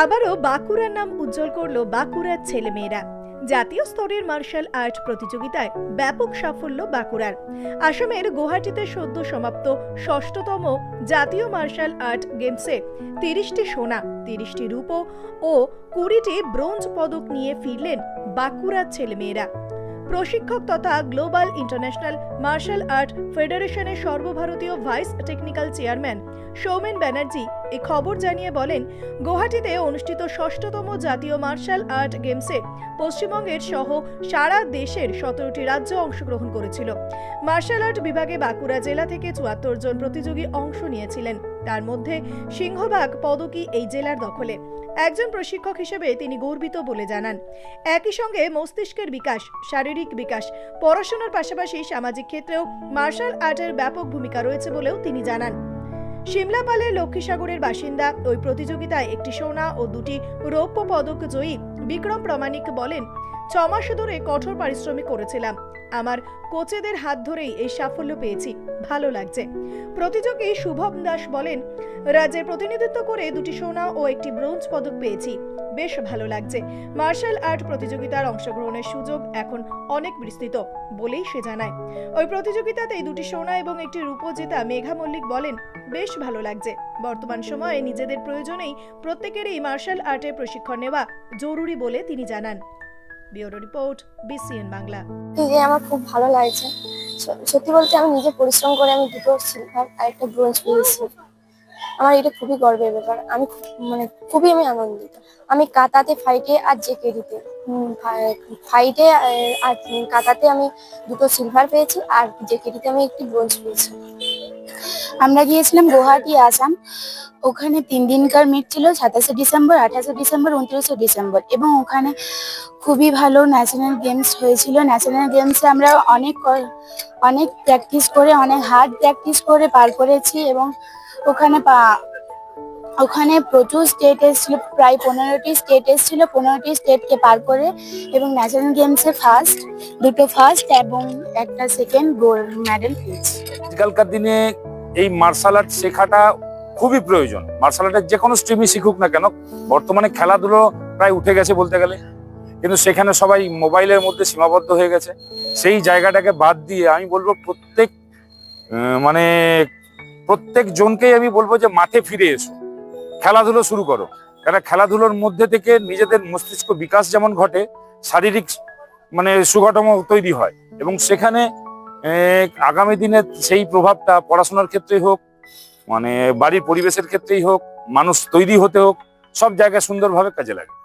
আবারও বাঁকুড়ার নাম উজ্জ্বল করল বাঁকুড়ার ছেলেমেয়েরা। জাতীয় স্তরের মার্শাল আর্ট প্রতিযোগিতায় ব্যাপক সাফল্য বাঁকুড়ার। আসামের গুয়াহাটিতে সদ্য সমাপ্ত ষষ্ঠতম জাতীয় মার্শাল আর্ট গেমসে তিরিশটি সোনা, তিরিশটি রূপ ও কুড়িটি ব্রোঞ্জ পদক নিয়ে ফিরলেন বাঁকুড়ার ছেলেমেয়েরা। প্রশিক্ষক তথা গ্লোবাল ইন্টারন্যাশনাল মার্শাল আর্ট ফেডারেশনের সর্বভারতীয় vice technical chairman Soumen Banerjee এ খবর জানিয়ে বলেন, গুয়াহাটিতে অনুষ্ঠিত ষষ্ঠতম জাতীয় মার্শাল আর্ট গেমসে পশ্চিমবঙ্গের সহ সারা দেশের সতেরোটি রাজ্য অংশগ্রহণ করেছিল। মার্শাল আর্ট বিভাগে বাঁকুড়া জেলা থেকে চুয়াত্তর জন প্রতিযোগী অংশ নিয়েছিলেন। তার মধ্যে সিংহভাগ পদকই এই জেলার দখলে। একজন প্রশিক্ষক হিসেবে তিনি গর্বিত বলে জানান। একই সঙ্গে মস্তিষ্কের বিকাশ, শারীরিক বিকাশ, পড়াশোনার পাশাপাশি সামাজিক ক্ষেত্রেও মার্শাল আর্টের ব্যাপক ভূমিকা রয়েছে বলেও তিনি জানান। সিমলাপালের লক্ষ্মীসাগরের বাসিন্দা ওই প্রতিযোগিতায় একটি সোনা ও দুটি রৌপ্য পদক জয়ী বিক্রম প্রামাণিক বলেন ছ মাস ধরে কঠোর পারিশ্রমিক করেছিলাম। আমার কোচেদের হাত ধরেই এই সাফল্য পেয়েছি। ভালো লাগছে। প্রতিযোগী শুভম দাস বলেন, রাজ্যের প্রতিনিধিত্ব করে দুটি সোনা ও একটি ব্রোঞ্জ পদক পেয়েছি। বেশ ভালো লাগছে। মার্শাল আর্ট প্রতিযোগিতার অংশগ্রহণের সুযোগ এখন অনেক বিস্তৃত বলেই সে জানায়। ওই প্রতিযোগিতাতে দুটি সোনা এবং একটি রূপো জেতা মেঘা মল্লিক বলেন, বেশ ভালো লাগছে। বর্তমান সময়ে নিজেদের প্রয়োজনেই প্রত্যেকেরই মার্শাল আর্টের প্রশিক্ষণ নেওয়া জরুরি বলে তিনি জানান। Bureau report BCN Bangla. যে আমার খুব ভালো লাগছে। সত্যি বলতে আমি নিজে পরিশ্রম করে আমি দুটো সিলভার আর একটা ব্রোঞ্জ পেয়েছি। আমার এটা খুবই গর্বের ব্যাপার। আমি মানে খুবই আমি আনন্দিত। আমি কাতাতে ফাইটে আর জেকেরিতে ফাইটে আর কাতাতে আমি দুটো সিলভার পেয়েছি আর জেকেরিতে আমি একটি ব্রোঞ্জ পেয়েছি। আমরা গিয়েছিলাম গুয়াহাটি, আসাম। ওখানে তিন দিনকার মিট ছিল, সাতাশে ডিসেম্বর, আঠাশে ডিসেম্বর, উনত্রিশে ডিসেম্বর। এবং ওখানে খুবই ভালো ন্যাশনাল গেমস হয়েছিল। ন্যাশনাল গেমসে আমরা অনেক অনেক প্র্যাকটিস করে, অনেক হার্ড প্র্যাকটিস করে পার করেছি এবং ওখানে পা- ওখানে প্রচুর স্টেট এসেছিল, প্রায় পনেরোটি স্টেট এসেছিল। পনেরোটি স্টেটকে পার করে এবং ন্যাশনাল গেমসে ফার্স্ট দুটো ফার্স্ট এবং একটা সেকেন্ড গোল্ড মেডেল পেয়েছি। আজকালকার দিনে এই মার্শাল আর্ট শেখাটা খুবই প্রয়োজন। মার্শাল আর্টের যে কোনো স্ট্রিমই শিখুক না কেন, বর্তমানে খেলাধুলো প্রায় উঠে গেছে বলতে গেলে। কিন্তু সেখানে সবাই মোবাইলের মধ্যে সীমাবদ্ধ হয়ে গেছে। সেই জায়গাটাকে বাদ দিয়ে আমি বলব প্রত্যেক মানে প্রত্যেক জনকেই আমি বলব যে মাঠে ফিরে এসো। খেলাধুলো শুরু করো। কেন খেলাধুলোর মধ্যে থেকে নিজেদের মস্তিষ্ক বিকাশ যেমন ঘটে, শারীরিক মানে সুগঠন তৈরি হয়। এবং সেখানে আগামী দিনে সেই প্রভাবটা পড়াশোনার ক্ষেত্রেই হোক মানে বাড়ির পরিবেশের ক্ষেত্রেই হোক, মানুষ তৈরি হতে হোক, সব জায়গায় সুন্দরভাবে কাজে লাগে।